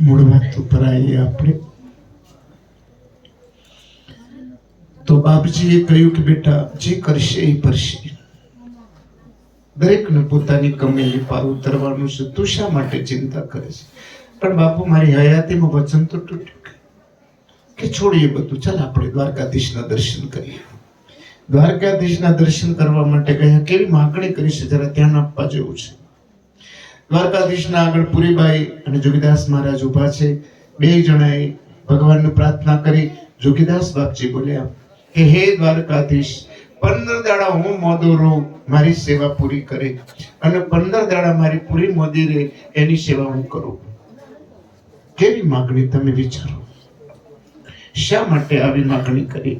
મૂળ વાત ઉપર આવીએ આપણે. તો બાપજીએ કહ્યું કે બેટા જે કરશે એ ભરશે દરેકને પોતાની કમેલી પાર ઉતરવાનું છે. તું શા માટે ચિંતા કરે છે? પણ બાપુ, મારી હયાતીમાં વચન તો તૂટ્યું કે. છોડીએ બધું. ચાલ આપણે દ્વારકાધીશના દર્શન કરીએ. દ્વારકાધીશના દર્શન કરવા માટે ગયા કેવી માગણી કરી છે? જરા ધ્યાન આપવા જેવું છે. દ્વારકાધીશના આગળ પુરીબાઈ અને જોગીદાસ મહારાજ ઊભા છે. બે જણાએ ભગવાનને પ્રાર્થના કરી. જોગીદાસ બાપજી બોલ્યા, કે હે દ્વારકાધીશ, પંદર દાડા હું મોદો રહું મારી સેવા પૂરી કરે અને પંદર દાડા મારી પૂરી મોદી રહે, એની સેવા હું કરું. કેવી માગણી તમે વિચારો? શા માટે આવી માગણી કરી?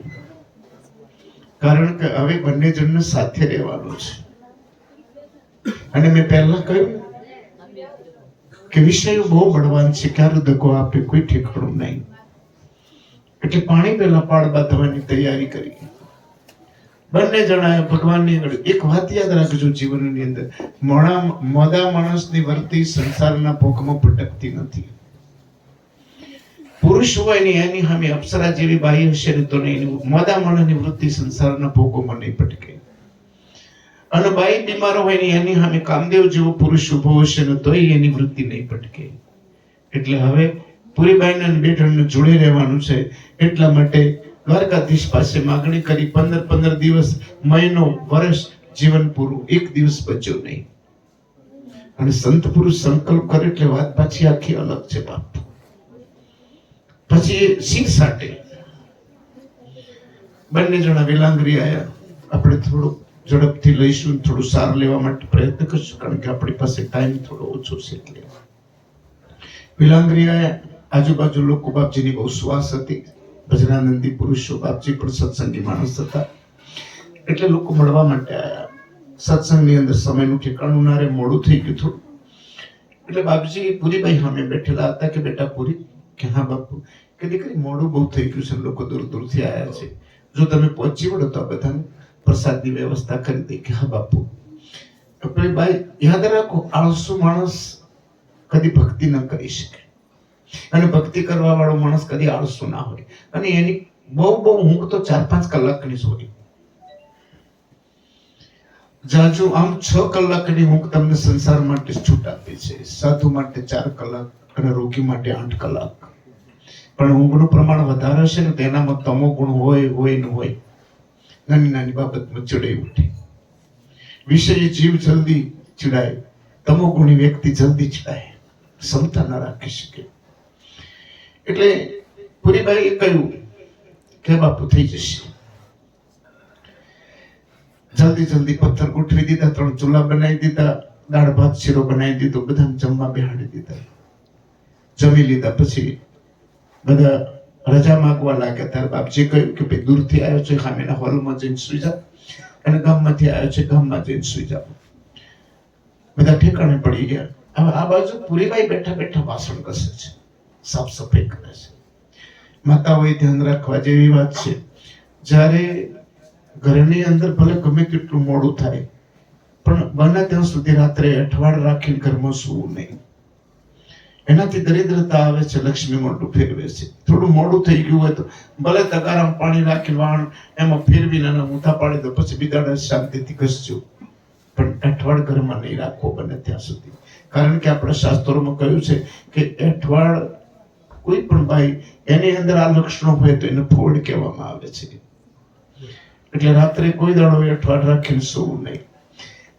કારણ કે હવે બંને જણને સાથે રહેવાનું છે. અને મેં પહેલા કહ્યું કે વિષયો બહુ બળવાન છે, ક્યારે દગો આપે, કોઈ ઠેકાણું નહીં. એટલે પાણી પહેલા પાડ બાંધવાની તૈયારી કરી. બંને જણાએ ભગવાનની આગળ એક વાત યાદ રાખજો જીવનની અંદર. મોડા, મોદા માણસની વર્તી સંસારના ભોગમાં ભટકતી નથી. પુરુષ હોય ને એની સામે અપ્સરા જેવી બાહ્ય હશે તો નહીં. મોદા માણસની વૃત્તિ સંસારના ભોગોમાં નહીં ભટકે. અને બાઈ બીમાર હોય ને એની સામે કામદેવ જેવો પુરુષ ઊભો હશે ને તોય એની વૃત્તિ નહીં પટકે એટલે હવે પુરીબાઈને અને બેઠણને જોડે રહેવાનું છે. એટલા માટે દ્વારકાધીશ પાસે માગણી કરી, પંદર પંદર દિવસ, મહિનો, વર્ષ, જીવન પૂરું. એક દિવસ બચ્યો નહીં. અને સંત પુરુષ સંકલ્પ કરે એટલે વાત પાછી આખી અલગ છે બાપ. પછી સિંહ સાટે. બંને જણા વેલાંગરી આયા. આપણે થોડું ઝડપથી લઈશું થોડું સાર લેવા માટે પ્રયત્ન કરશું, કારણ કે આપણી પાસે ટાઈમ થોડો ઓછો છે એટલે. વિલાંગરી આયા આજુબાજુ લોકો બાપજીની બહુ શ્વાસ હતી. ભજનાનંદી પુરુષો બાપજી પણ સત્સંગી માણસ હતા. એટલે લોકો મળવા માટે આવ્યા સત્સંગની અંદર સમયનું ઠેકાણું ના રહે, મોડું થઈ ગયું થોડું. એટલે બાપજી પુરીભાઈ સામે બેઠેલા હતા કે, બેટા પૂરી, કે હા બાપુ. કે દીકરી, મોડું બહુ થઈ ગયું છે લોકો દૂર દૂરથી આવ્યા છે. જો તમે પહોંચી વળો તો બધાને. પ્રસાદની વ્યવસ્થા કરી દે કે હા બાપુ. બાઈ યાદ રાખો, આળસુ માણસ કદી ભક્તિ ન કરી શકે. અને ભક્તિ કરવા વાળો માણસ કદી આળસુ ના હોય. અને એની બહુ બહુ ઊંઘ તો ચાર પાંચ કલાકની જ જાજુ આમ છ કલાકની ઊંઘ તમને સંસાર માટે છૂટ આપી છે. સાધુ માટે ચાર કલાક અને રોગી માટે આઠ કલાક. પણ ઊંઘનું પ્રમાણ વધારે છે ને તેનામાં તમો ગુણ હોય હોય ને હોય. નાની નાની બાબતમાં ચડાઈ ઉઠે. વિષય જીવ જલ્દી ચડાય તમો ગુણી વ્યક્તિ જલ્દી ચડાય ક્ષમતા ન રાખી શકે. એટલે પુરીબાઈએ કહ્યું કે બાપુ, થઈ જશે. જલ્દી જલ્દી પથ્થર ગોઠવી દીધા, ત્રણ ચૂલા બનાવી દીધા, દાળ, ભાત, શીરો બનાવી દીધો, બધાને જમવા બેહાડી દીધા. જમી લીધા પછી બધા રજા માગવા લાગ્યા ત્યારે બાપજી કહ્યું કે ભાઈ દૂરથી આવ્યો છે ખામીના હોલમાં જઈને સુઈ જાઓ અને ગામમાંથી આવ્યો છે, ગામમાં જઈને સુઈ જાઓ. બધા ઠેકાણે પડી ગયા. હવે આ બાજુ પુરીબાઈ બેઠા બેઠા વાસણ કસે છે, સાફ સફાઈ કરે છે. માતાઓએ ધ્યાન રાખવા જેવી વાત છે. જ્યારે ઘરની અંદર ભલે ગમે તેટલું મોડું થાય, પણ બને ત્યાં સુધી રાત્રે અઠવાડ રાખીને ઘરમાં સૂવું નહીં. એનાથી દરિદ્રતા આવે છે, લક્ષ્મી મોઢું ફેરવે છે. થોડું મોડું થઈ ગયું હોય તો ભલે તગારામ પાણી રાખી વાણ, એમાં ફેરવીને અને ઊંધા પાડી દો, પછી બીજાને શાંતિથી ઘસજો. પણ એઠવાડ ઘરમાં નહીં રાખવો બને ત્યાં સુધી. કારણ કે આપણે શાસ્ત્રોમાં કહ્યું છે કે એઠવાડ કોઈ પણ ભાઈ એની અંદર આ લક્ષણો હોય તો એને ફોડ કહેવામાં આવે છે. એટલે રાત્રે કોઈ દાડો અઠવાડ રાખીને સૂવું નહીં.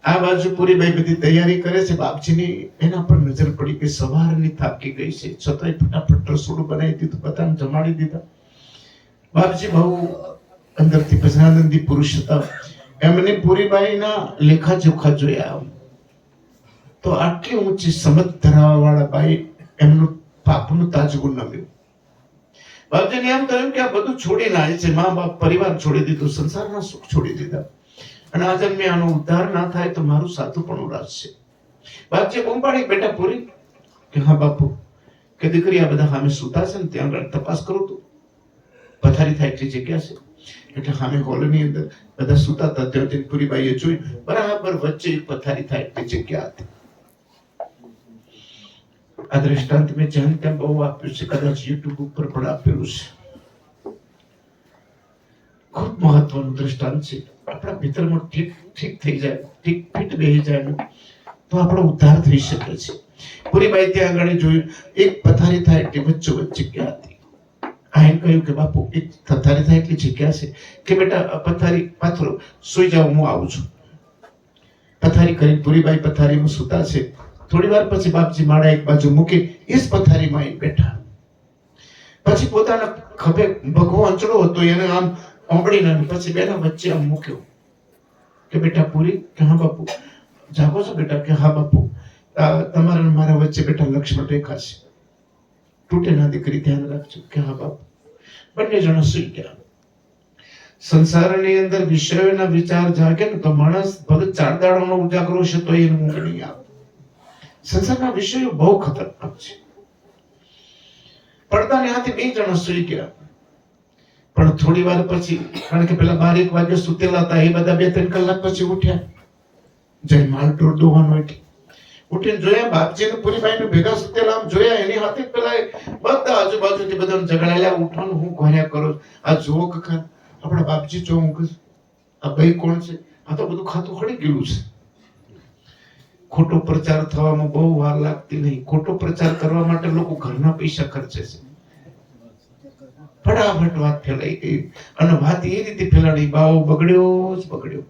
આ બાજુ પૂરીબાઈ બધી તૈયારી કરે છે. બાપજીની એના પર નજર પડી કે સવારની થાકી ગઈ છે. છતાંય ફટાફટ રસોડું બનાવી દીધું. બધાને જમાડી દીધા. બાપજી બહુ અંદરથી ભજનાનંદી પુરુષ હતા. એમને પૂરીબાઈના લેખા જોખા જોયા. તો આટલી ઊંચી સમજ ધરાવવા વાળા બાઈ એમનું પાપનું તાજગું નમ્યું. બાપજીને એમ કહ્યું કે આ બધું છોડીને આવે છે. મા બાપ પરિવાર છોડી દીધું. સંસારના સુખ છોડી દીધા. અને મેં આનો ઉદ્ધાર ના થાય તો મારું સાધુ પણ ઉરાશે બાપજી બૂમ પાડી બેટા પૂરી કે હા બાપુ, કે દીકરી આ બધા સામે સુતા છે ને ત્યાં આગળ તપાસ કરો તું. પથારી થાય એટલી જગ્યા છે. એટલે સામે હોલની અંદર બધા સુતા હતા, ત્યાં જઈને પૂરીબાઈએ જોયું બરાબર વચ્ચે પથારી થાય એટલી જગ્યા હતી. આ દ્રષ્ટાંત મેં જ્યાં ત્યાં બહુ આપ્યું છે, કદાચ યુટ્યુબ ઉપર પણ આપેલું છે. ખૂબ મહત્વનું દ્રષ્ટાંત છે. આપણા ભીતરમાં ઠીક ઠીક થઈ જાય, ઠીક, ફિટ બેસી જાય તો આપણો ઉદ્ધાર થઈ શકે છે. પૂરીબાઈ ત્યાં આગળ જોયું એક પથારી થાય એટલે વચ્ચે વચ્ચે જગ્યા હતી. આયન કહ્યું કે, બાપુ, એક પથારી થાય એટલી જગ્યા છે કે બેટા પથારી પાથરો સુઈ જાઓ હું આવું છું. પથારી કરી પૂરીબાઈ પથારીમાં સૂતા છે. થોડી વાર પછી બાપજી માળા એક બાજુ મૂકી એ જ પથારીમાં એ બેઠા. પછી પોતાના ખભે ભગવો અંચળો હતો, એને આમ ઓગળીને પછી બેના વચ્ચે આમ મૂક્યો કે બેટા પૂરી કે હા બાપુ? જાગો છો બેટા કે હા બાપુ? તમારા મારા વચ્ચે બેટા લક્ષ્મણ રેખા છે. તૂટે ના દીકરી, ધ્યાન રાખજો કે હા બાપુ. બંને જણા સુઈ ગયા. સંસારની અંદર વિષયોના વિચાર જાગે ને તો માણસ ભલે ચાર દાડાનો ઉજાગરો છે તો એને ઊંઘ નહીં આવે. સંસારના વિષયો બહુ ખતરનાક છે. પડદાને હાથે બે જણા સુઈ ગયા. પણ થોડી વાર પછી, કારણ કે પેલા બાર એક વાગે સુતેલા હતા, એ બધા બે ત્રણ કલાક પછી ઉઠ્યા. જય માલ ઢોર દોવાનો એટલે. ઉઠીને જોયા બાપજી ને પૂરી બાઈ ભેગા સુતેલા, આમ જોયા, એની હાથે પેલા બધા આજુબાજુથી બધાને જગાડેલા ઉઠવાનું હું ઘોર્યા કરો આ જુઓ કખા, આપણા બાપજી જો હું આ ભાઈ કોણ છે? આ તો બધું ખાતું ખડી ગયેલું છે. ખોટો પ્રચાર થવામાં બહુ વાર લાગતી નહીં. ખોટો પ્રચાર કરવા માટે લોકો ઘરના પૈસા ખર્ચે છે. ફટાફટ વાત ફેલાઈ ગઈ. અને વાત એ રીતે ફેલાડી, બાવો, બગડ્યો જ બગડ્યો.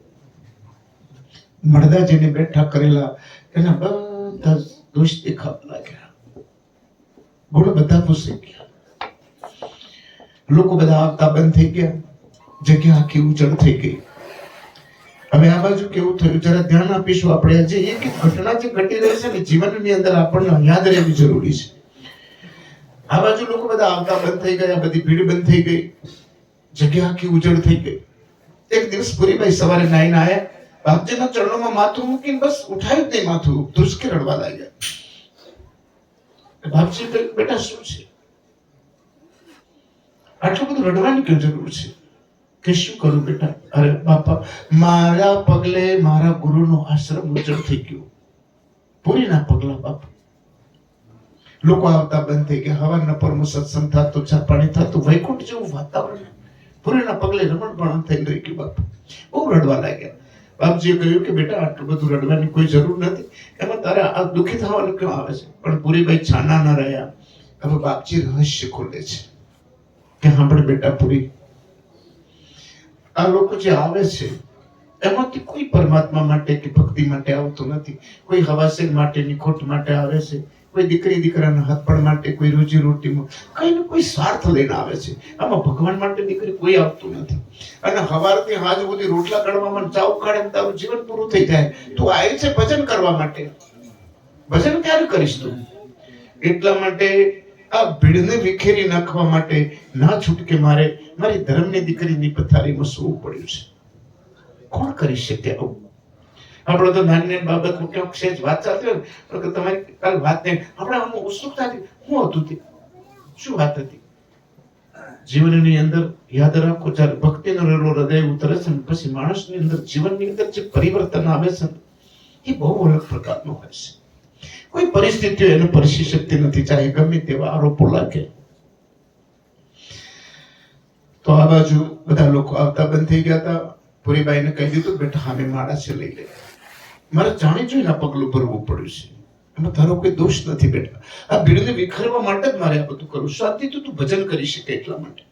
મળદાજીને બેઠા કરેલા એના બધા દોષ દેખાવા લાગ્યા. ગુણ બધા પૂછી ગયા. લોકો બધા આવતા બંધ થઈ ગયા. જગ્યા આખી ઉજળ થઈ ગઈ. હવે આ બાજુ કેવું થયું? જરા ધ્યાન આપીશું આપણે. જે એક એક ઘટના જે ઘટી રહી છે ને, જીવનની અંદર આપણને યાદ રહેવી જરૂરી છે. આ બાજુ લોકો બધા આવતા બંધ થઈ ગયા, બધી ભીડ બંધ થઈ ગઈ. જગ્યા આખી ઉજળ થઈ ગઈ. એક દિવસ પુરીભાઈ સવારે નાઈને આયા. બાપજીના ચરણોમાં માથું મૂકીને બસ ઉઠાયું જ નહીં માથું. ધુસકે રડવા લાગ્યા. બાપજી બેટા, શું છે? આટલું બધું રડવાની કઈ જરૂર છે? કે શું કરું બેટા? અરે બાપા, મારા પગલે મારા ગુરુનો આશ્રમ ઉજળ થઈ ગયો. પૂરીના પગલા બાપા લોકો આવતા બંધ થઈ ગયા. હવાના પરમો સત્સંગ થતો ચા પાણી થતું, વૈકુંઠ જેવું વાતાવરણ. પૂરીના પગલે રમણ પણ થઈ રહી ગયું બાપા, બહુ રડવા લાગ્યા. બાપજીએ કહ્યું કે બેટા, આટલું બધું રડવાની કોઈ જરૂર નથી. એમાં તારે આ દુઃખી થવાનું કેમ આવે છે? પણ પૂરીભાઈ છાના ના રહ્યા. હવે બાપજી રહસ્ય ખોલે છે. કે સાંભળ બેટા પૂરી, આ લોકો જે આવે છે, એમાંથી કોઈ પરમાત્મા માટે કે ભક્તિ માટે આવતું નથી. કોઈ હવાસેન માટેની ખોટ માટે આવે છે. કોઈ દીકરી દીકરાના હથપણ માટે કોઈ રોજી રોટીમાં કઈ ને કોઈ સ્વાર્થ લઈને આવે છે. આમાં ભગવાન માટે દીકરી કોઈ આવતું નથી. અને હવારથી હાજ સુધી રોટલા કાઢવામાં ચાવ કાઢે તારું જીવન પૂરું થઈ જાય. તું આવી છે ભજન કરવા માટે. ભજન ક્યારે કરીશ તું? એટલા માટે આ ભીડને વિખેરી નાખવા માટે ના છૂટકે મારે મારી ધર્મની દીકરીની પથારીમાં સૂવું પડ્યું છે. કોણ કરી શકે આવું? આપણે તો નાની બાબત ક્યાંક સેજ વાત ચાલતી હોય ને, કે તમારી કાલ વાત નહીં. આપણે આમ ઉત્સુકતાથી હું હતું તે? શું વાત હતી? જીવનની અંદર યાદ રાખો જ્યારે ભક્તિનો રેલો હૃદય ઉતરે છે પછી માણસની અંદર જીવનની અંદર જે પરિવર્તન આવે છે એ બહુ અલગ પ્રકારનું હોય છે. કોઈ પરિસ્થિતિઓ એને પરસી શકતી નથી ચાહે ગમે તેવા આરોપો લાગે. તો આ બાજુ બધા લોકો આવતા બંધ થઈ ગયા હતા. પુરીબાઈને કહી દીધું બેટા હામે માળા છે લઈ લે. મારે જાણી જોઈને આ પગલું ભરવું પડ્યું છે. એમાં તારો કોઈ દોષ નથી બેટા. આ ભીડને વિખરવા માટે જ મારે આ બધું કરવું શાંતિથી તું ભજન કરી શકે એટલા માટે.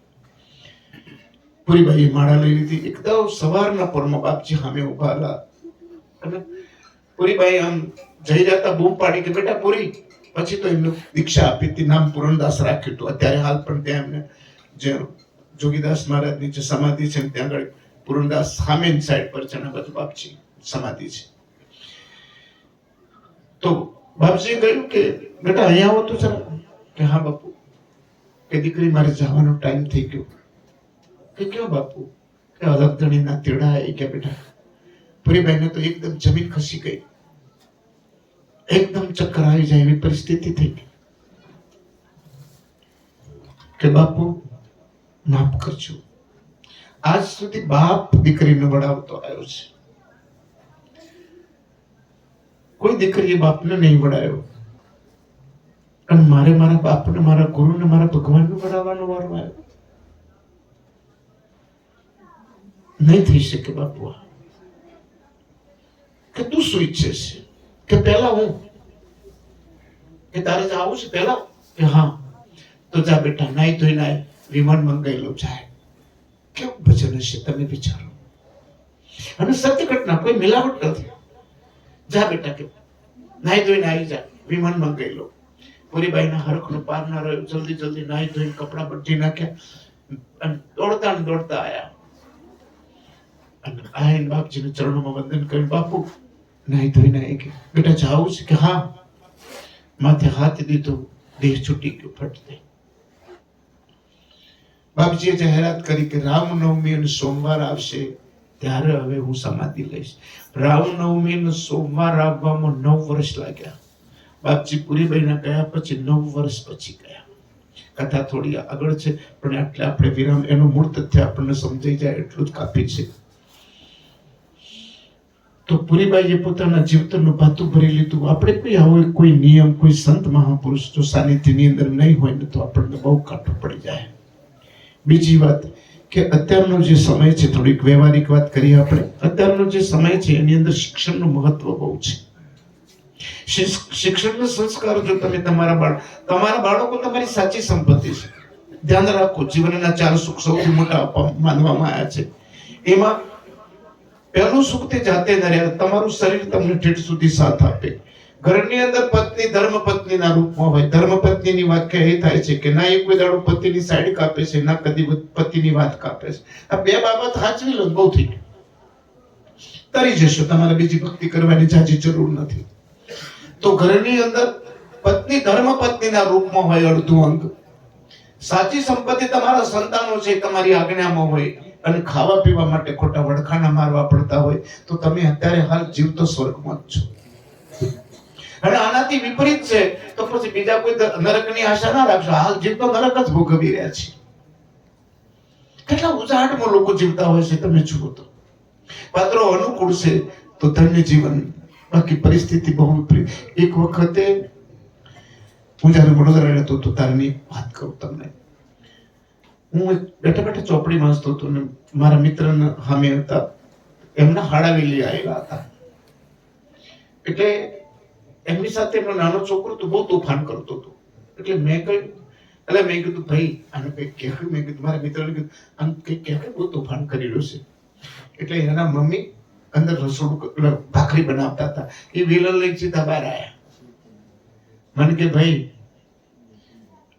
પુરીભાઈએ માળા લઈ લીધી. એકદમ સવારના પરમાં બાપજી સામે ઊભા હતા. અને પુરીબાઈ આમ જઈ જતા બૂમ પાડી કે, બેટા, પુરી. પછી તો એમને દીક્ષા આપી હતી. નામ પૂરણદાસ રાખ્યું હતું. અત્યારે હાલ પણ ત્યાં એમને જે જોગીદાસ મહારાજની જે સમાધિ છે ત્યાં આગળ પૂરણદાસ સામેની સાઈડ પર બધું બાપજી સમાધિ છે. તો બાપજીએ કહ્યું કે, બેટા, અહીંયા આવો તો સર કે, હા, બાપુ. કે, દીકરી, મારે જવાનો ટાઈમ થઈ ગયો. કે કયો બાપુ? કે અલગધણીના તેડા આવી ગયા, બેટા. પુરીબાઈને તો એકદમ જમીન ખસી ગઈ. એકદમ ચક્કર આવી જાય એવી પરિસ્થિતિ થઈ ગઈ. કે, બાપુ, માફ કરજો. આજ સુધી બાપ દીકરીને વડાવતો આવ્યો છે. કોઈ દીકરીએ બાપને નહીં વડાયો. અને મારે મારા બાપને, મારા ગુરુને, મારા ભગવાનને વડાવવાનો વારો આવ્યો. નહીં થઈ શકે બાપુ કે તું શું ઈચ્છે છે કે પહેલા હું? કે તારે આવું છે પહેલા? કે હા. તો જા બેટા નાઈ ધોઈ નાય, વિમાન મંગાયેલું જાય. કેવું ભજન હશે તમે વિચારો. અને સત્ય ઘટના કોઈ મિલાવટ નથી. જા બેટા કે. નાઈ ધોઈને આવી જા. વિમાન ગયેલો પુરીબાઈના હરખનો પાર ના રહ્યો. જલ્દી જલ્દી નાઈ ધોઈને કપડા બધી નાખ્યા. દોડતા ને દોડતા આયા. અને આઈને બાપજીને ચરણોમાં વંદન કર્યું. બાપુ નાઈ ધોઈને આવી ગયા બેટા, જાવું છે કે હા? માથે હાથ દીધો. દેહ છૂટી ગયો ફટતે. બાપજીએ જાહેરાત કરી કે રામનવમી અને સોમવાર આવશે. ત્યારે હવે હું સમાધિ લઈશ. રામનવમી સોમવાર આવવામાં નવ વર્ષ લાગ્યા. બાપજી પુરીબાઈના ગયા પછી નવ વર્ષ પછી ગયા. કથા થોડી આગળ છે, પણ એટલે આપણે વિરામ, એનું મૂળ તથ્ય આપણને સમજાઈ જાય એટલું જ કાપી છે. તો પુરીબાઈએ પોતાના જીવતરનું ભાતું ભરી લીધું. આપણે કોઈ આવો કોઈ નિયમ, કોઈ સંત મહાપુરુષ જો સાનિધ્યની અંદર નહીં હોય ને તો આપણને બહુ કાઠું પડી જાય. બીજી વાત કે અત્યારનો જે સમય છે, થોડીક વ્યવહારિક વાત કરીએ આપણે. અત્યારનો જે સમય છે, એની અંદર શિક્ષણનું મહત્વ બહુ છે. શિક્ષ- શિક્ષણનો સંસ્કાર જો તમે તમારા બાળ, તમારા બાળકો તમારી સાચી સંપત્તિ છે. ધ્યાન રાખો, જીવનના ચાર સુખ સૌથી મોટા માનવામાં આવ્યા છે. એમાં પહેલું સુખ તે જાતે ન રહે તમારું શરીર તમને ઠેઠ સુધી સાથ આપે. ઘરની અંદર પત્ની ધર્મ પત્નીના રૂપમાં હોય ધર્મ પત્નીની વાત એ થાય છે કે ના, એ કોઈ દાડો પતિની સાઈડ કાપે છે, ના, કદી પતિની વાત કાપે છે. આ બે બાબત સાચવી લો બહુ થઈ ગયું તરી જશો, તમારે બીજી ભક્તિ કરવાની જાજી જરૂર નથી. તો ઘરની અંદર પત્ની ધર્મ પત્નીના રૂપમાં હોય, અડધું અંગ. સાચી સંપત્તિ તમારા સંતાનો છે તમારી આજ્ઞામાં હોય અને ખાવા પીવા માટે ખોટા વડખાના મારવા પડતા હોય, તો તમે અત્યારે હાલ જીવતો સ્વર્ગમાં જ છો. આનાથી વિપરીત છે, તો પછી બીજા કોઈ નરકની આશા ના રાખશો. હાલ જીવતો નરક જ ભોગવી રહ્યા છે. કેટલા ઉજાડમાં લોકો જીવતા હોય છે, તમે જુઓ તો. પાત્રો અનુકૂળ છે, તો ધન્ય જીવન. બાકી પરિસ્થિતિ બહુ વિપરીત. એક વખતે હું જ્યારે વડોદરા રહેતો હતો ત્યારની વાત કહું તમને. હું એક બેઠા બેઠા ચોપડી વાંચતો હતો ને, મારા મિત્ર સામે હતા. એમના હાડાવેલી આવેલા હતા. એટલે એમની સાથે એમનો નાનો છોકરો તો બહુ તોફાન કરતો હતો. એટલે મેં કહ્યું, એટલે મેં કીધું, ભાઈ, આને કંઈક કહેવાય મેં કીધું, મારા મિત્રને કીધું, આમ કંઈક કહેવાય બહુ તોફાન કરી રહ્યું છે. એટલે એના મમ્મી અંદર રસોડું ભાખરી બનાવતા હતા. એ વેલણ લઈ સીધા બહાર આવ્યા મને કે, ભાઈ,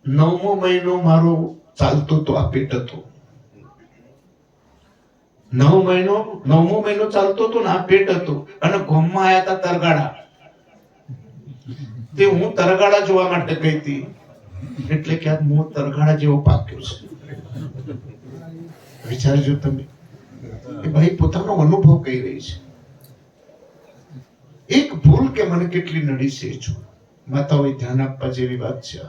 નવમો મહિનો મારો ચાલતો તો આ પેટ હતો. નવ મહિનો, નવમો મહિનો ચાલતો હતો ને આ પેટ હતો. અને ગોમમાં આયા હતા તરગાડા. તે હું તરગાડા જોવા માટે ગઈ હતી. એટલે કે આ મોં તરગાડા જેવો પાક્યો છે. વિચારજો તમે. એ ભાઈ પોતાનો અનુભવ કહી રહી છે? એક ભૂલ કે મને કેટલી નડી છે જો માતાઓએ ધ્યાન આપવા જેવી વાત છે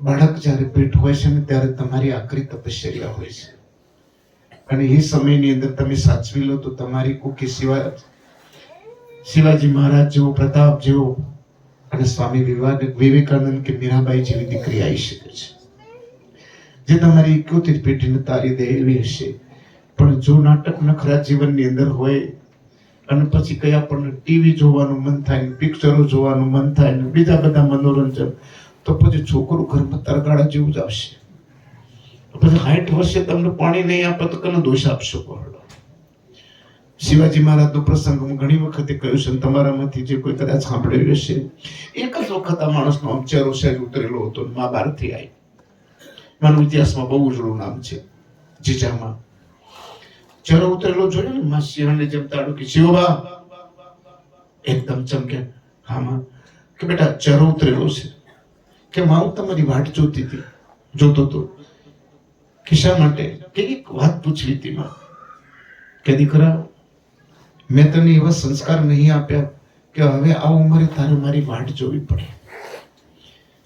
બાળક જ્યારે પેટ હોય છે ને ત્યારે તમારી આકરી તપશ્ચર્યા હોય છે. અને એ સમયની અંદર તમે સાચવી લો તો તમારી કુકી શિવા શિવાજી મહારાજ જેવો, પ્રતાપ જેવો અને સ્વામી વિવેકાનંદ કે મીરાબાઈ જેવી દીકરી આવી શકે છે. જે તમારી એકોતેર પેઢીને તારી દે એવી હશે. પણ જો નાટક નખરા જીવનની અંદર હોય, અને પછી કઈ આપણને ટીવી જોવાનું મન થાય ને પિક્ચરો જોવાનું મન થાય ને બીજા બધા મનોરંજન, તો પછી છોકરું ઘરમાં તરગાળા જેવું જ આવશે. પછી હાઈટ વર્ષે તમને પાણી નહીં આપે તો કને દોષ આપશો કોહડો શિવાજી મહારાજનો પ્રસંગ હું ઘણી વખતે કહ્યું છે તમારામાંથી જે કોઈ કદાચ સાંભળ્યું હશે, એક જ વખત આ માણસનો આમ ચહેરો સહેજ ઉતરેલો હતો મા બહારથી આવી માનું ઇતિહાસમાં બહુ ઉજળું નામ છે, જીજામાં. ચરો ઉતરેલો જોયો ને મા સિંહને જેમ તાડું કે, શિવબા! એકદમ ચમકે હા માં. કે, બેટા, ચરો ઉતરેલો છે. કે, મા, હું તમારી વાટ જોતી હતી, જોતો તો. કિસ્સા માટે? કે એક વાત પૂછવી હતી માં. કે, દીકરા મેં તને એવા સંસ્કાર નહીં આપ્યા કે હવે આ ઉંમરે તારે મારી વાટ જોવી પડે.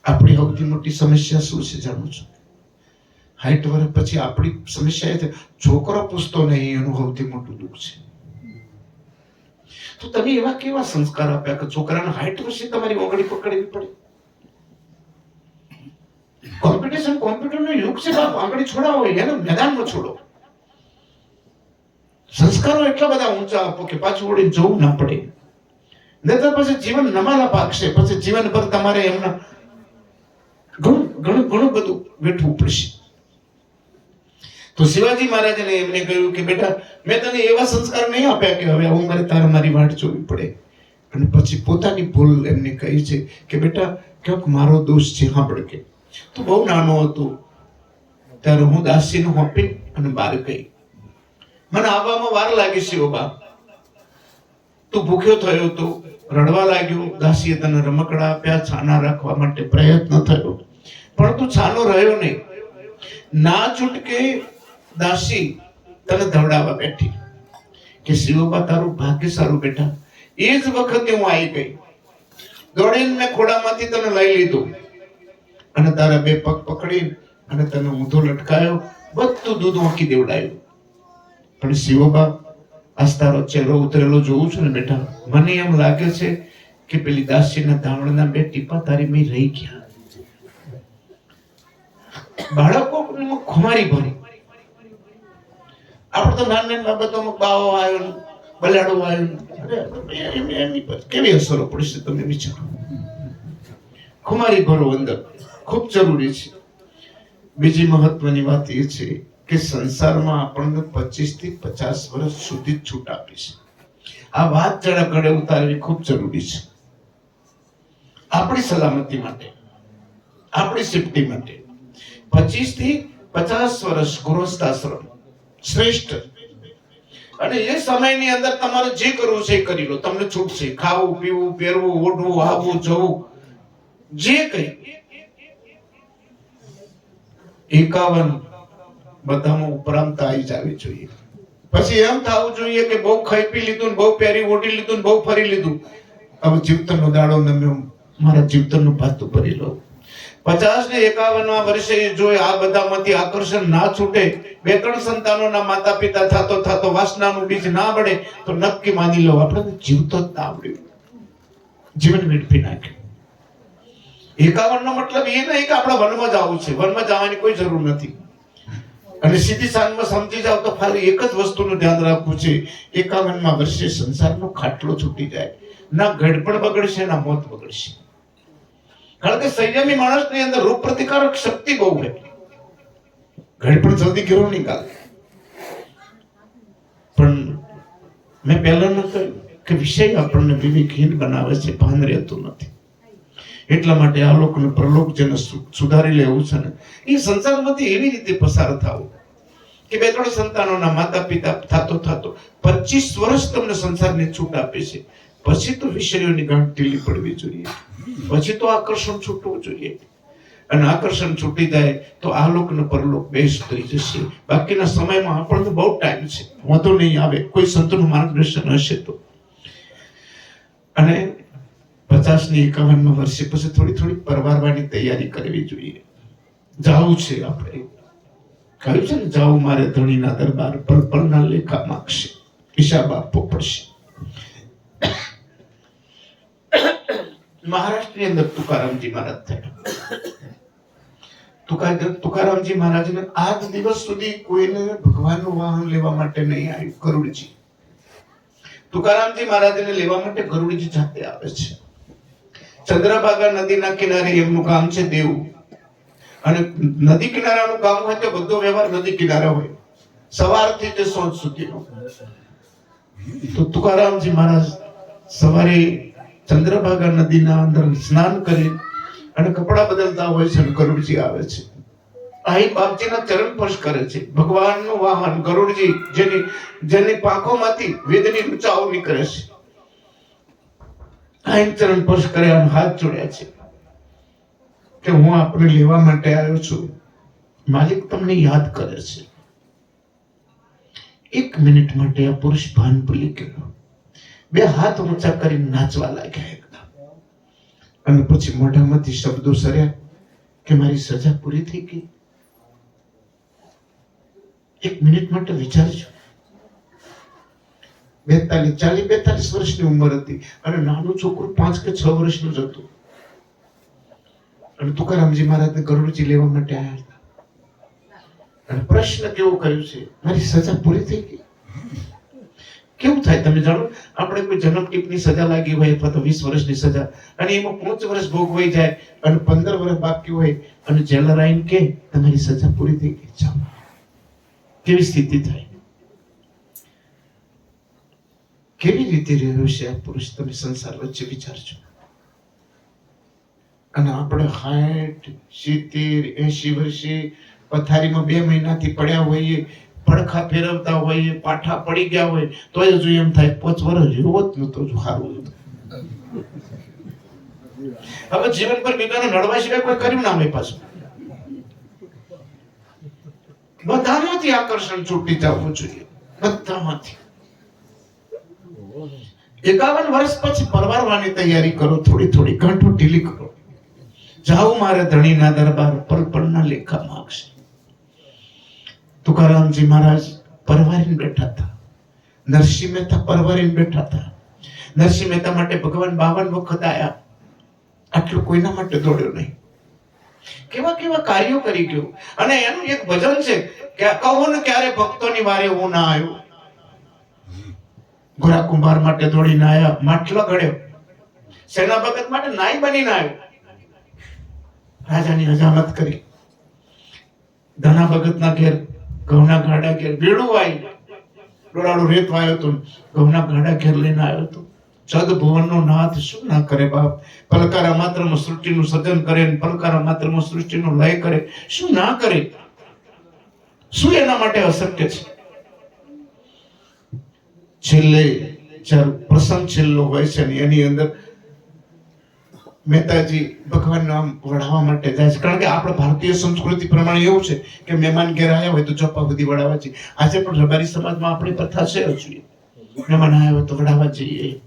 આપણી સૌથી મોટી સમસ્યા શું છે જાણો છો? હાઈટ વર્ષ પછી આપણી સમસ્યા એ છે, છોકરો પૂછતો નહીં, એનું સૌથી મોટું દુઃખ છે. તો તમે એવા કેવા સંસ્કાર આપ્યા કે છોકરાને હાઈટ વર્ષે તમારી ઓગળી પકડવી પડે? કોમ્પિટિશન કોમ્પ્યુટરનો યુગ છે બાપ, આંગળી છોડાવો, એને મેદાનમાં છોડો. સંસ્કારો એટલા બધા ઊંચા આપો કે પાછું વળી જવું ના પડે. નહીતર પછી જીવન નમાલા પાકશે. પછી જીવન પર તમારે એમના ઘણું ઘણું ઘણું બધું વેઠવું પડશે. તો શિવાજી મહારાજને એમને કહ્યું કે બેટા, મેં તને એવા સંસ્કાર નહીં આપ્યા કે હવે હું મારે તારે મારી વાટ જોવી પડે. અને પછી પોતાની ભૂલ એમને કહી છે કે બેટા, ક્યાંક મારો દોષ છે, સાંભળ કે. તું બહુ નાનો હતો. ત્યારે હું દાસીનું હોપી અને બહાર ગઈ. મને આવવામાં વાર લાગી શિવબા તું ભૂખ્યો થયો તો રડવા લાગ્યો, દાસીએ તને રમકડા આપ્યા, છાના રાખવા માટે પ્રયત્ન થયો. પણ તું છાનો રહ્યો નહીં. ના છૂટકે દાસી તને ધવડાવવા બેઠી. કે શિવબા તારું ભાગ્ય સારું બેટા. એ જ વખતે હું આવી ગઈ. દોડીને મેં ખોડામાંથી તને લઈ લીધું. અને તારા બે પગ પકડી અને તને ઊંધો લટકાયો, બધું દૂધ વાંકી દેવડાયું. પણ શિવબા આજ તારો ચહેરો ઉતરેલો જોઉં છું ને બેટા. મને એમ લાગે છે કે પેલી દાસીના ધાવણના બે ટીપા તારી મેં રહી ગયા. બાળકો ખુમારી ભરી. આપણે તો નાની નાની બાબતોમાં બાવો આવ્યો બલાડો આવ્યો એમની પર કેવી અસરો પડશે તમે વિચારો. ખુમારી ભરો અંદર. ખૂબ જરૂરી છે. બીજી મહત્વની વાત એ છે કે સંસારમાં આપણને પચીસથી પચાસ વર્ષ સુધી જ છૂટ આપી છે. આ વાત જરા ગળે ઉતારવી ખૂબ જરૂરી છે. આપણી સલામતી માટે, આપણી સેફટી માટે પચીસથી પચાસ વર્ષ ગૃહસ્થાશ્રમ શ્રેષ્ઠ. અને એ સમયની અંદર તમારે જે કરવું છે એ કરી લો. તમને છૂટ છે. ખાવું, પીવું, પહેરવું, ઓઢવું, આવવું, જવું, જે કઈ. એકાવન બધામાં ઉપરાંત આવી જવી જોઈએ. પછી એમ થવું જોઈએ કે બહુ ખાઈ પી લીધું ને બહુ પહેરી ઓઢી લીધું ને બહુ ફરી લીધું. હવે જીવતરનો દાડો નમ્યો મારા જીવતરનું ભાતું ભરી લઉં. પચાસ ને એકાવનમાં વર્ષે જો આ બધામાંથી આકર્ષણ ના છૂટે. બે ત્રણ સંતાનોના માતા પિતા થતો થતો વાસનાનું બીજ ના બળે તો નક્કી માની લો આપણે જીવતો જ ના આવડ્યું જીવન વેડફી નાખ્યું એકાવન નો મતલબ એ નહીં કે આપણે વનમાં જવું છે. વનમાં જવાની કોઈ જરૂર નથી. અને સીધી સાંજમાં સમજી જાવ તો ખાલી એક જ વસ્તુનું ધ્યાન રાખવું છે, એકાવનમાં વર્ષે સંસારનો ખાટલો છૂટી જાય. ના ગડપણ બગડશે, ના મોત બગડશે. કારણ કે સંયમી માણસની અંદર રોગ પ્રતિકારક શક્તિ બહુ હોય. ગડપણ જલ્દી ઘેરો નીકાળે પણ મેં પહેલા ન કહ્યું કે વિષય આપણને વિવેકહીન બનાવે છે, ભાન રહેતું નથી. એટલા માટે આ લોક પ્રલોક જેને સુધારી લેવું છે ને. એ સંસારમાંથી એવી રીતે પસાર થવું કે બે ત્રણ સંતાનોના માતા પિતા થતો થતો પચીસ વર્ષ તમને સંસારની છૂટ આપે છે. પછી તો વિષયોની ગાંઠ ઢીલી પડવી જોઈએ. પછી તો આકર્ષણ છૂટવું જોઈએ. અને આકર્ષણ છૂટી જાય તો આ લોક ને પરલોક બેસ્ટ થઈ જશે. બાકીના સમયમાં આપણને બહુ ટાઈમ છે. વાંધો નહીં આવે. કોઈ સંતનું માર્ગદર્શન હશે તો. અને પચાસની એકાવન વર્ષે પછી થોડી થોડી પરવારવાની તૈયારી કરવી જોઈએ. જાવું છે આપણે. કહ્યું છે ને જાવું મારે ધણીના દરબાર પલ પલના લેખા માગશે. હિસાબ આપવો પડશે. મહારાષ્ટ્રની અંદર તુકારામજી મહારાજ થયા. તુકા, તુકારામજી મહારાજને આજ દિવસ સુધી કોઈને ભગવાનનું વાહન લેવા માટે નહીં આવ્યું. ગરુડજી. તુકારામજી મહારાજને લેવા માટે ગરુડજી જાતે આવે છે. ચંદ્રભાગા નદીના કિનારે એમનું કામ છે દેવું. અને નદી કિનારાનું કામ હોય તો બધો વ્યવહાર નદી કિનારા હોય. સવારથી તે સાંજ સુધીનો. તો તુકારામજી મહારાજ સવારે ચંદ્રભાગા નદીના અંદર સ્નાન કરી અને કપડા બદલતા હોય છે ગરુડજી આવે છે. અહીં બાપજીના ચરણ સ્પર્શ કરે છે. ભગવાનનું વાહન ગરુડજી જેની જેની પાંખોમાંથી વેદની ઊંચાઓ નીકળે છે. ચરણ સ્પર્શ કર્યા હાથ જોડ્યા છે. કે હું આપને લેવા માટે આવ્યો છું. માલિક તમને યાદ કરે છે. એક મિનિટ માટે આ પુરુષ ભાન ભૂલી ગયો. બે હાથ ઊંચા કરીને નાચવા લાગ્યા એકદમ. અને પછી મોઢામાંથી શબ્દો સર્યા કે મારી સજા પૂરી થઈ ગઈ. એક મિનિટ માટે વિચારજો. બેતાલીસ, ચાલીસ, બેતાલીસ વર્ષની ઉંમર હતી. અને નાનું છોકરું પાંચ કે છ વર્ષનું જ હતું. અને તુકારામજી મહારાજને ગરુડજી લેવા માટે આવ્યા હતા. અને પ્રશ્ન કેવો કર્યો છે? મારી સજા પૂરી થઈ ગઈ. કેવું થાય તમે જાણો? આપણે કોઈ જન્મ ટીપની સજા લાગી હોય અથવા તો વીસ વર્ષની સજા, અને એમાં પાંચ વર્ષ ભોગવાઈ જાય, અને પંદર વર્ષ બાકી હોય, અને જેલર આવીને કે તમારી સજા પૂરી થઈ ગઈ ચાલો કેવી સ્થિતિ થાય? કેવી રીતે રહ્યો છે આ પુરુષ? તમે સંસાર વચ્ચે વિચારજો અને આપણે સાઠ, સિત્તેર એસી વર્ષે પથારીમાં બે મહિનાથી પડ્યા હોઈએ, પડખા ફેરવતા હોઈએ, પાઠા પડી ગયા હોય તો હજુ એમ થાય, પાંચ વર્ષ રહ્યો જ નતો સારું. હવે જીવન પર બીજાને નડવા સિવાય કોઈ કર્યું ના હોય પાછું. બધામાંથી આકર્ષણ છૂટી જવું જોઈએ. બધામાંથી. એકાવન વર્ષ પછી પરવારવાની તૈયારી કરો, થોડી થોડી ગાંઠો ઢીલી કરો. જાઓ મારે ધણીના દરબાર પલ પલના લેખા માગશે. તુકારામજી મહારાજ પરવારીને બેઠા હતા. નરસિંહ મહેતા પરવારીને બેઠા હતા. નરસિંહ મહેતા માટે ભગવાન બાવન વખત આયા. આટલું કોઈના માટે દોડ્યો નહીં. કેવા કેવા કાર્યો કરી ગયો. અને એનું એક ભજન છે કે કહો ને ક્યારે ભક્તોની વારે હું ના આવ્યો. ગોરા કુંભાર માટે દોડીને આવ્યા માટલો ઘડ્યો. સેના ભગત માટે નાઈ બનીને આવ્યો રાજાની હજામત કરી. ધના ભગતના ઘેર, ઘઉંના ગાડા ઘેર બેડું આવી ડોળાળું રેત વાયો તો. ઘઉંના ગાડા ઘેર લઈને આવ્યો હતો ચદ ભુવનનો નાથ શું ના કરે બાપ? પલકારા માત્રમાં સૃષ્ટિનું સર્જન કરે પલકારા માત્રમાં સૃષ્ટિનો લય કરે. શું ના કરે? શું એના માટે અશક્ય છે? છેલ્લે જ્યારે પ્રસંગ છેલ્લો હોય છે ને એની અંદર મહેતાજી ભગવાનનું આમ વળાવવા માટે જાય છે. કારણ કે આપણે ભારતીય સંસ્કૃતિ પ્રમાણે એવું છે કે મહેમાન ઘેર આવ્યા હોય તો ચોપા બધી વળાવવા જઈએ. આજે પણ રબારી સમાજમાં આપણી પ્રથા છે હજુ મહેમાન આવ્યા હોય તો વડાવવા જઈએ.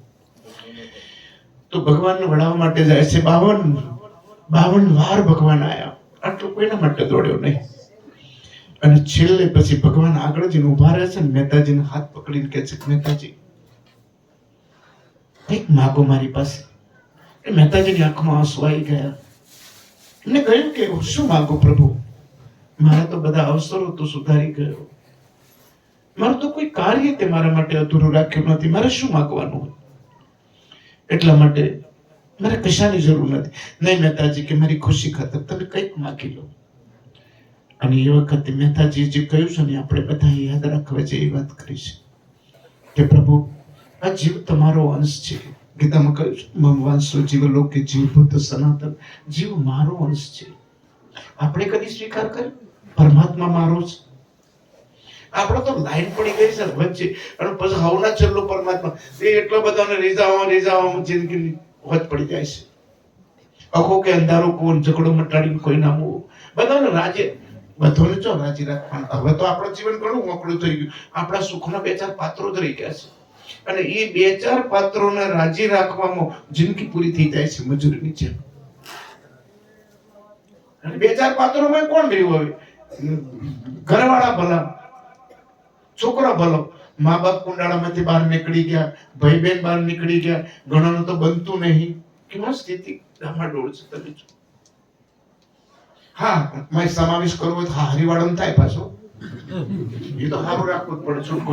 તો ભગવાનને વડાવવા માટે જાય છે. બાવન બાવન વાર ભગવાન આવ્યા. આટલું કોઈના માટે દોડ્યો નહીં? અને છેલ્લે પછી ભગવાન આગળ જઈને ઊભા રહે છે ને મહેતાજીને હાથ પકડીને કહે છે મહેતાજી કંઈક માગો મારી પાસે. એ મહેતાજીની આંખમાં આંસુ આવી ગયા. એમને કહ્યું કે શું માગો પ્રભુ? મારા તો બધા અવસરો તો સુધારી ગયો. મારું તો કોઈ કાર્ય તે મારા માટે અધૂરું રાખ્યું નથી. મારે શું માગવાનું? એટલા માટે મારે કશાની જરૂર નથી. નહીં મહેતાજી, કે મારી ખુશી ખાતર તમે કંઈક માગી લો. અને એ વખતે મહેતાજી જે કહ્યું છે ને, આપણે બધા યાદ રાખવા જેવી વાત કરી છે. કે પ્રભુ, આ જીવ તમારો અંશ છે. ગીતામાં કહ્યું છે, મમ વાંશો જીવ લોકે જીવ ભૂત સનાતન. જીવ મારો અંશ છે. આપણે કદી સ્વીકાર કર્યો? પરમાત્મા મારો છે. આપણે તો લાઈન પડી ગઈ છે વચ્ચે અને પછી હવના છેલ્લો પરમાત્મા. એ એટલો બધાને રીઝાવામાં રીઝાવામાં જિંદગીની વચ પડી જાય છે. અખો કે અંધારો કોણ, ઝઘડો મટાડીને કોઈ નામો બધાને રાજે બધાને જો રાજી રાખવાનું હવે તો આપણું જીવન ઘણું મોકળું થઈ ગયું. આપણા સુખના બે ચાર પાત્રો જ રહી ગયા છે. અને એ બે ચાર પાત્રોને રાજી રાખવામાં જિંદગી પૂરી થઈ જાય છે મજૂરીની જેમ. અને બે ચાર પાત્રોમાં કોણ રહ્યું હવે? ઘરવાળા ભલા, છોકરા ભલો. મા બાપ કુંડાળામાંથી બહાર નીકળી ગયા ભાઈ બહેન બહાર નીકળી ગયા. ઘણાનું તો બનતું નહીં. કેવા સ્થિતિ? ડામાડોળ છે તમે જો હા મેં સમાવેશ કરવો હોય તો હા હરિવાળમ થાય પાછો. એ તો સારું રાખવું પડે છૂટકો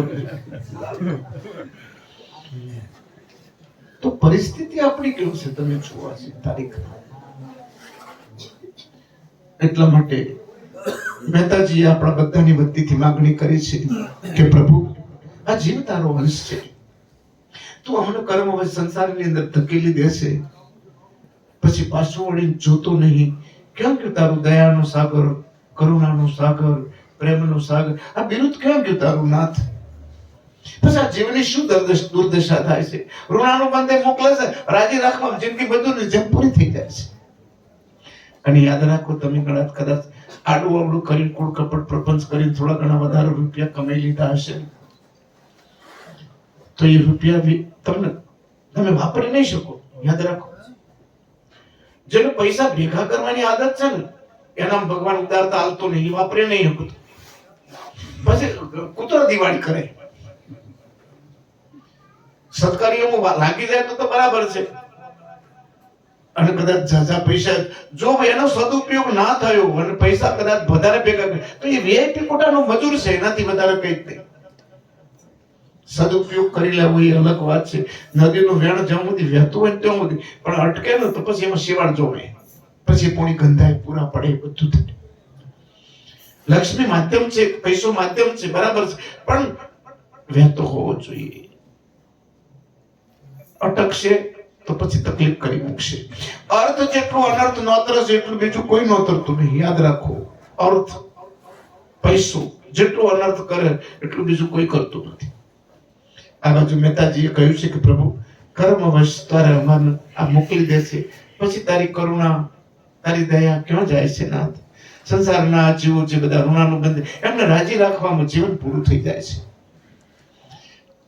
તો પરિસ્થિતિ આપણી કેવું છે? તમે જોવા છે તારીખ એટલા માટે મહેતાજીએ આપણા બધાની વતીથી માગણી કરી છે કે પ્રભુ આ જીવ તારો અંશ છે. તું અમને કર્મ હવે સંસારની અંદર ધકેલી દેશે. પછી પાછું વળીને જોતો નહીં. ક્યાં ગયું તારું દયાનો સાગર, કરુણાનો સાગર, પ્રેમનો સાગર? આ બિરુદ ક્યાં ગયું તારું નાથ? પછી આ જીવની શું દર્દશ થાય છે? ઋણાનું બંધે મોકલે છે? રાજી રાખવા જિંદગી બધું જેમ પૂરી થઈ જાય છે. અને યાદ રાખો, તમે કદાચ કદાચ આડું અવડું કરીને કુળ કપટ પ્રપંચ કરીને થોડા ઘણા વધારે રૂપિયા કમાઈ લીધા હશે. તો એ રૂપિયા તમને તમે વાપરી નહીં શકો. યાદ રાખો. જેને પૈસા ભેગા કરવાની આદત છે ને, એના ભગવાન ઉદારતા હાલતો નહીં વાપરે નહીં હકું. પછી કૂતરો દિવાળી કરે. સત્કાર્યમાં લાગી જાય તો તો બરાબર છે. અને કદાચ ઝાઝા પૈસા જો એનો સદુપયોગ ના થયો અને પૈસા કદાચ વધારે ભેગા તો એ વીઆઈપી કોટાનો મજૂર છે, એનાથી વધારે કઈ જ નહીં. સદુપયોગ કરી લેવો એ અલગ વાત છે. નદીનું વેણ જ્યાં સુધી વહેતું હોય ત્યાં સુધી. પણ અટકે ને તો પછી એમાં શિવાળ જોવે. પછી પોણી ગંધાય, પૂરા પડે બધું થાય. લક્ષ્મી માધ્યમ છે, પૈસો માધ્યમ છે, બરાબર છે. પણ વહેતો હોવો જોઈએ. અટકશે તો પછી તકલીફ કરી મૂકશે. અર્થ જેટલું અનર્થ નોતર છે એટલું બીજું કોઈ નોતરતું નહીં. યાદ રાખો, અર્થ, પૈસો જેટલું અનર્થ કરે એટલું બીજું કોઈ કરતું નથી. આ બાજુ મહેતાજીએ કહ્યું છે કે પ્રભુ કર્મવશ તારે અમારને આ મોકલી દેશે પછી તારી કરુણા, તારી દયા ક્યાં જાય છે નાથ? સંસારના જીવો જે બધા ઋણાનુબંધ એમને રાજી રાખવામાં જીવન પૂરું થઈ જાય છે.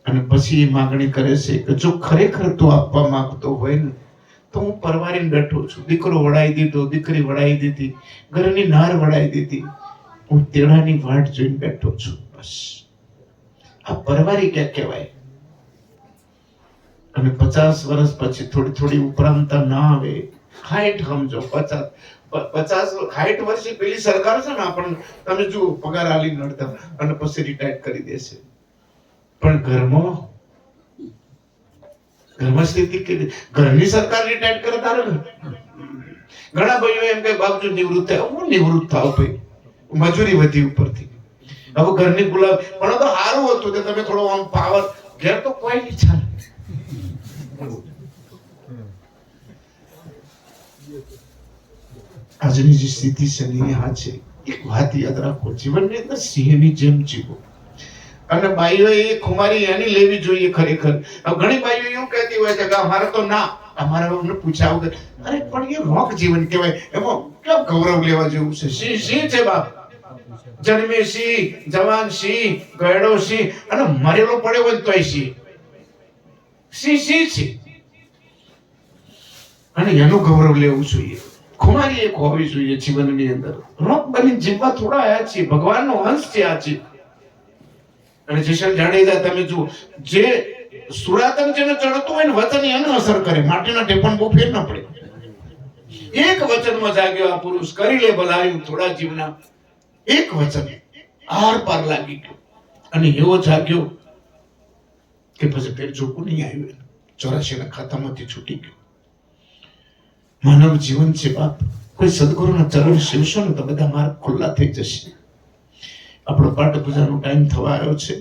અને પછી એ માગણી કરે છે કે જો ખરેખર તું આપવા માંગતો હોય ને, તો હું પરવારીને બેઠો છું. દીકરો વળાઈ દીધો, દીકરી વળાઈ દીધી, ઘરની નાર વળાઈ દીધી. હું તેડાની વાટ જોઈને બેઠો છું. બસ. આ પરવારી ક્યાં કહેવાય? અને પચાસ વર્ષ પછી થોડી થોડી ઉપરામતા ના આવે. હાઈટ સમજો, પચાસ પચાસ હાઈટ વર્ષે પેલી સરકાર છે ને આપણને, તમે જુઓ, પગાર આલી નડતા અને પછી રિટાયર કરી દેશે પણ ઘરમાં ઘરમાં સ્થિતિ ઘરની સરકાર રિટાયર કરે તારે ઘણા ભાઈઓ એમ કે બાપજો, નિવૃત્ત થાય. હું નિવૃત્ત થાવ ભાઈ. મજૂરી વધી ઉપરથી. હવે ઘરની ગુલાબ પણ તો સારું હતું કે તમે થોડો આમ પાવર ઘેર તો કોઈ નહીં આજની જે સ્થિતિ છે આ છે. એક વાત યાદ રાખો, જીવનની અંદર સિંહની જેમ જીવો. અને બાઈઓ એ ખુમારી એની લેવી જોઈએ ખરેખર. ઘણી બાઈઓ એવું કહેતી હોય છે કે અમારે તો ના અમારે અમને પૂછ્યા વગર. અરે, પણ એ રોક જીવન કહેવાય. એમાં કેમ ગૌરવ લેવા જેવું છે? સિંહ સિંહ છે બાપ. જન્મે સિંહ, જવાન સિંહ, ગયડો સિંહ. અને મરેલો પડ્યો હોય તોય સિંહ. સિંહ સિંહ છે. અને એનું ગૌરવ લેવું જોઈએ. ખુમારી એક હોવી જોઈએ જીવનની અંદર. રોક બની જીવવા થોડા આયા છીએ. ભગવાનનો અંશ છે આ જીવ અને જેસલ જાડેજા તમે જુઓ, જે સુરાતન જેને ચડતું હોય ને વચન એને અસર કરે. માટીના ટેપણ બહુ ફેર ના પડે. એક વચનમાં જાગ્યો આ પુરુષ, કરી લે ભલાયું, થોડા જીવના. એક વચન. આર પાર લાગી ગયો. અને એવો જાગ્યો કે પછી ફેર ચોખ્ખું નહીં આવ્યું. ચોરાશીના ખાતામાંથી છૂટી ગયો માનવ જીવન છે બાપ કોઈ સદગુરુના ચરણ શિવશો ને તો બધા માર્ગ ખુલ્લા થઈ જશે આપણો પાઠ પૂજાનો ટાઈમ થવા આવ્યો છે